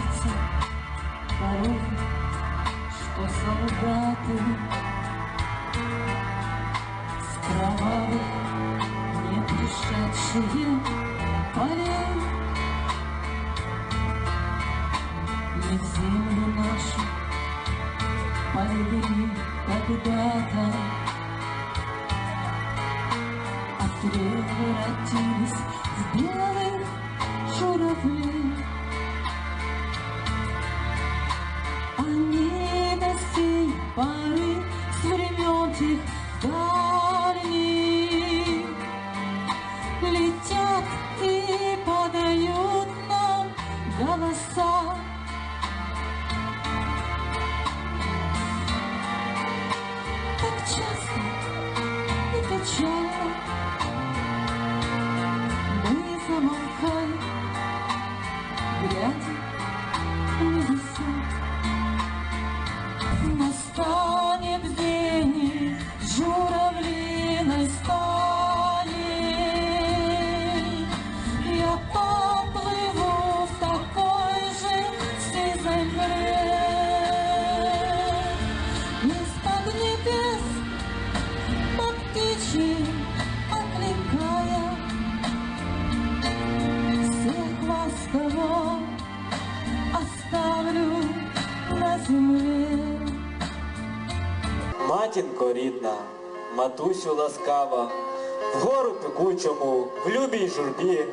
Кажется, порой, что солдаты с кровавых не пришедшие полей Ведь землю нашу полюбили когда-то. А превратились в белых журавлей сей поры с времен тех дальних Летят и подают нам голоса. Так часто и печально. Мы замолкаем, Матінко рідна, матусю ласкава, вгору пекучому, в любій журбі,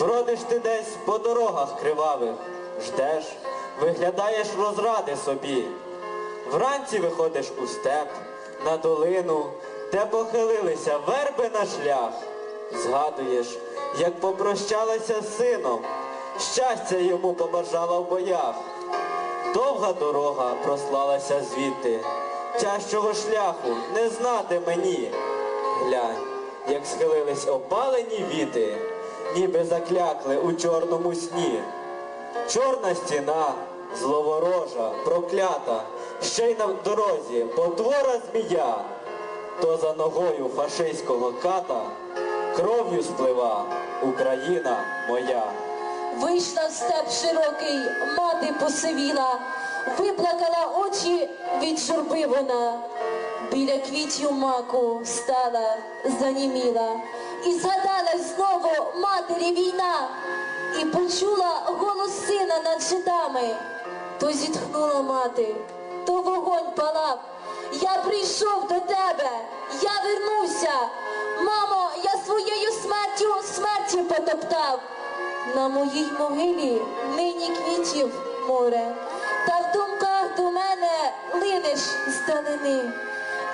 бродиш ти десь по дорогах кривавих, ждеш, виглядаєш розради собі. Вранці виходиш у степ, на долину, де похилилися верби на шлях. Згадуєш, як попрощалася з сином, щастя йому побажала в боях. Довга дорога прослалася звідти, тяжчого шляху не знати мені. Глянь, як схилились опалені віти, ніби заклякли у чорному сні. Чорна стіна, зловорожа, проклята, ще й на дорозі потвора змія, то за ногою фашистського ката кров'ю сплива Україна моя. Вийшла в степ широкий, мати посивіла, виплакала очі від журби вона. Біля квітів маку стала, заніміла, і згадалась знову матері війна, і почула голос сина над жидами. То зітхнула мати, то вогонь палав. Я прийшов до тебе, я вернуся. Мамо, я своєю смертю смерті потоптав. На моїй могилі нині квітів море, линеш з далини.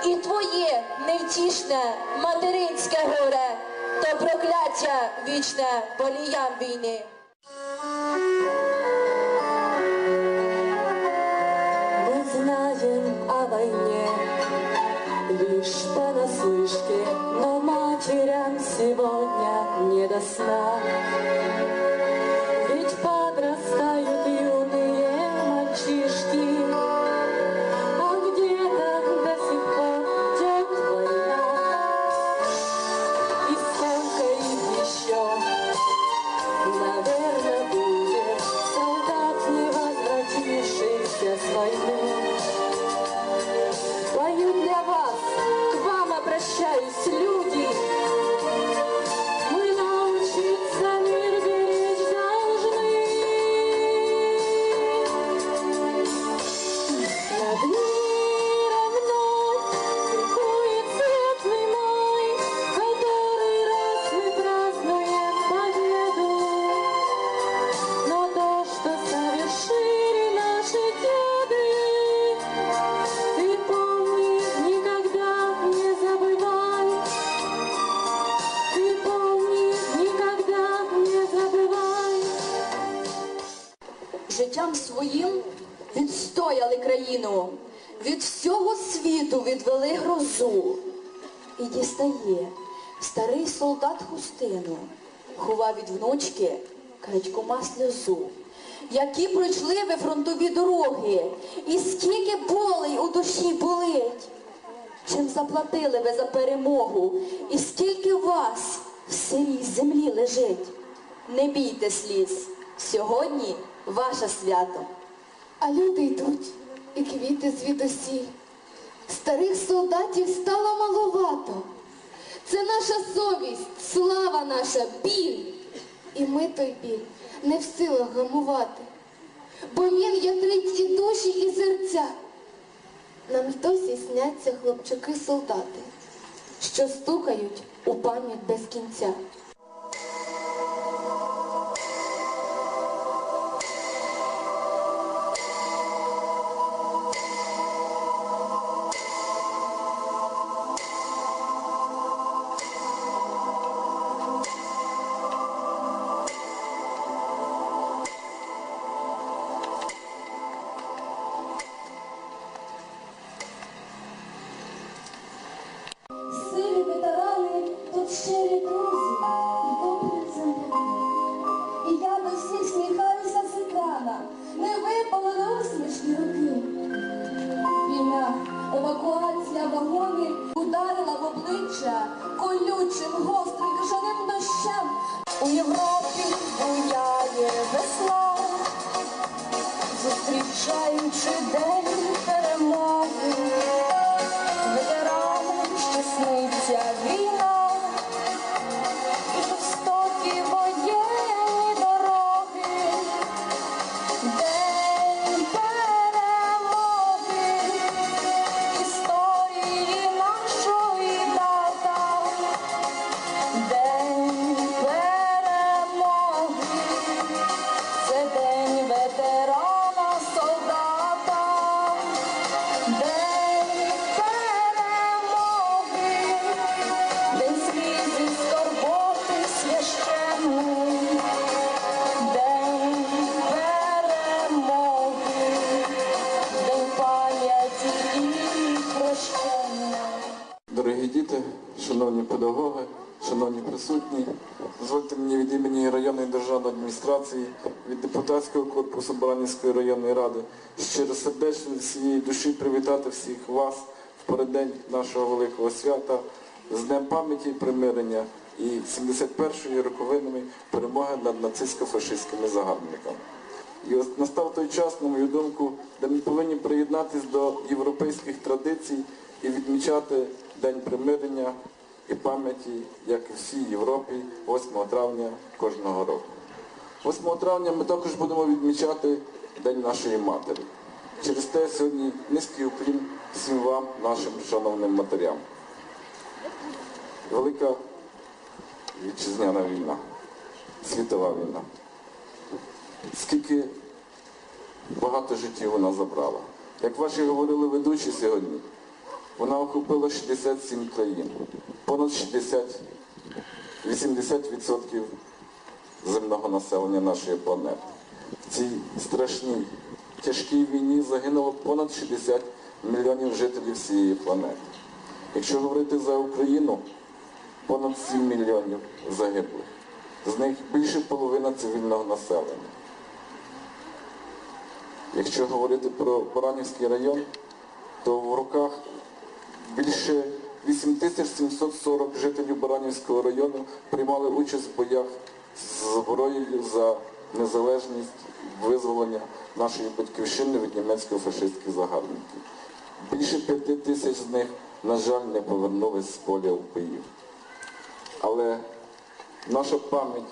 І твоє невтішне материнське горе, то прокляття вічне боліям війни. Мы знаем о войне лишь понаслышке, но матерям сегодня не до сна. Вам обращаюсь, люди. Країну, від всього світу відвели грозу. І дістає старий солдат хустину, ховав від внучки крадькома сльозу. Які пройшли ви фронтові дороги, і скільки болей у душі болить. Чим заплатили ви за перемогу, і скільки вас в сирій землі лежить. Не бійте сліз, Сьогодні ваше свято. А люди йдуть, і квіти звідусіль. Старих солдатів стало маловато. Це наша совість, слава наша, біль. І ми той біль не в силах гамувати. Бо він ятрить і душі, і серця. Нам досі сняться хлопчаки-солдати, що стукають у пам'ять без кінця. Сниться війна, районної адміністрації, від депутатського корпусу Баранівської районної ради щиро сердечно від всієї душі привітати всіх вас в переддень нашого великого свята з Днем пам'яті і примирення і 71-ї роковинами перемоги над нацистсько-фашистськими загарбниками. І ось настав той час, на мою думку, де ми повинні приєднатися до європейських традицій і відмічати День примирення і пам'яті, як і всій Європі, 8 травня кожного року. 8 травня ми також будемо відмічати День нашої матері. Через те сьогодні низький уклін всім вам, нашим шановним матерям. Велика вітчизняна війна, світова війна скільки багато життів вона забрала. Як ваші говорили ведучі сьогодні, вона охопила 67 країн, понад 60, 80% земного населення нашої планети. В цій страшній, тяжкій війні загинуло понад 60 мільйонів жителів всієї планети. Якщо говорити за Україну, понад 7 мільйонів загиблих. З них більше половина цивільного населення. Якщо говорити про Баранівський район, то в руках більше 8740 жителів Баранівського району приймали участь в боях зброєю за незалежність, визволення нашої батьківщини від німецько-фашистських загарбників. Більше п'яти тисяч з них, на жаль, не повернулись з поля боїв. Але наша пам'ять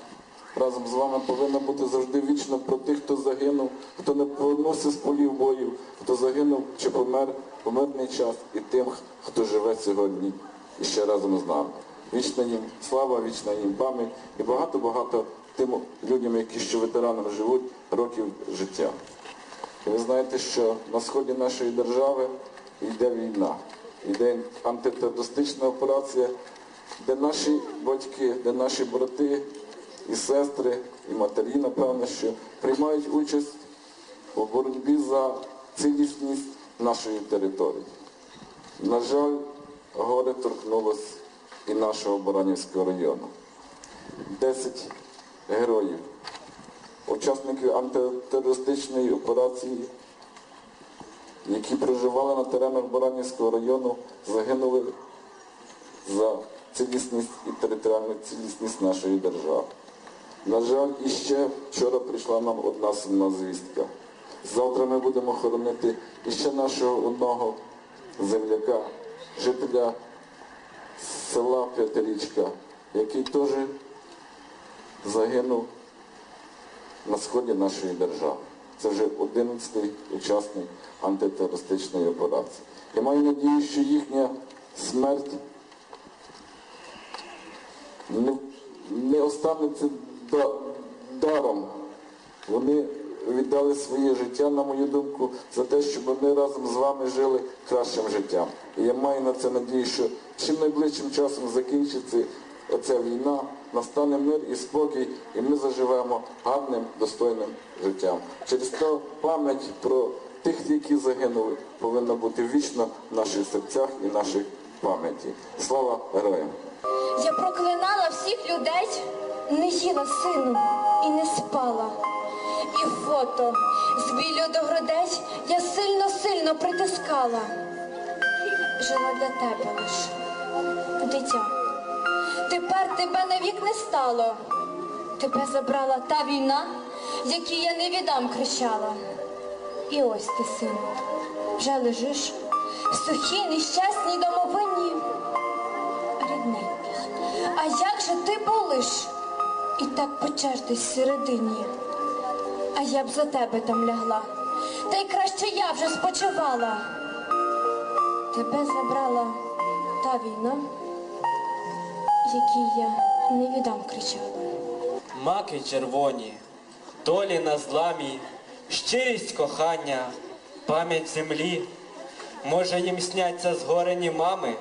разом з вами повинна бути завжди вічна про тих, хто загинув, хто не повернувся з полів бою, хто загинув чи помер у мирний час, і тим, хто живе сьогодні ще разом з нами. Вічна їм слава, вічна їм пам'ять і багато-багато тим людям, які ще ветеранам живуть, років життя. І ви знаєте, що на сході нашої держави йде війна, йде антитерористична операція, де наші батьки, де наші брати і сестри, і матері, напевно, що приймають участь у боротьбі за цілісність нашої території. На жаль, горе торкнулось і нашого Баранівського району. Десять героїв, учасників антитерористичної операції, які проживали на теренах Баранівського району, загинули за цілісність і територіальну цілісність нашої держави. На жаль, іще вчора прийшла нам одна сумна звістка. Завтра ми будемо хоронити іще нашого одного земляка, жителя села П'ятирічка, який теж загинув на сході нашої держави. Це вже 11-й учасник антитерористичної операції. Я маю надію, що їхня смерть не, не останеться даром. Вони віддали своє життя, на мою думку, за те, щоб ми разом з вами жили кращим життям. І я маю на це надію, що чим найближчим часом закінчиться оця війна, настане мир і спокій, і ми заживемо гарним, достойним життям. Через то пам'ять про тих, які загинули, повинна бути вічно в наших серцях і нашій пам'яті. Слава героям! Я проклинала всіх людей, не їла сину і не спала. І фото з білю до грудей я сильно-сильно притискала. Жила для тебе лиш, дитя. Тепер тебе навік не стало. Тебе забрала та війна, якій я не віддам кричала. І ось ти, сину, вже лежиш в сухій нещасній домовині рідненький. А як же ти болиш? І так почертись всередині. А я б за тебе там лягла. Та й краще я вже спочивала. Тебе забрала та війна, якій я не віддам кричала. Маки червоні, долі на зламі, щирість кохання, пам'ять землі. Може їм сняться згорені мами,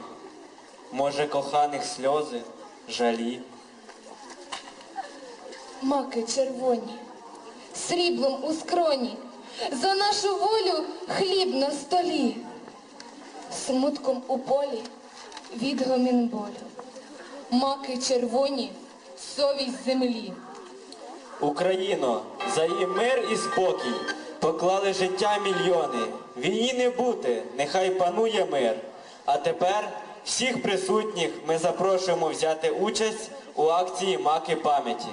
може коханих сльози, жалі. Маки червоні, сріблом у скроні, за нашу волю хліб на столі, смутком у полі відгомін болю. Маки червоні, совість землі. Україно, за її мир і спокій поклали життя мільйони. Війні не бути, нехай панує мир. А тепер всіх присутніх ми запрошуємо взяти участь у акції Маки пам'яті.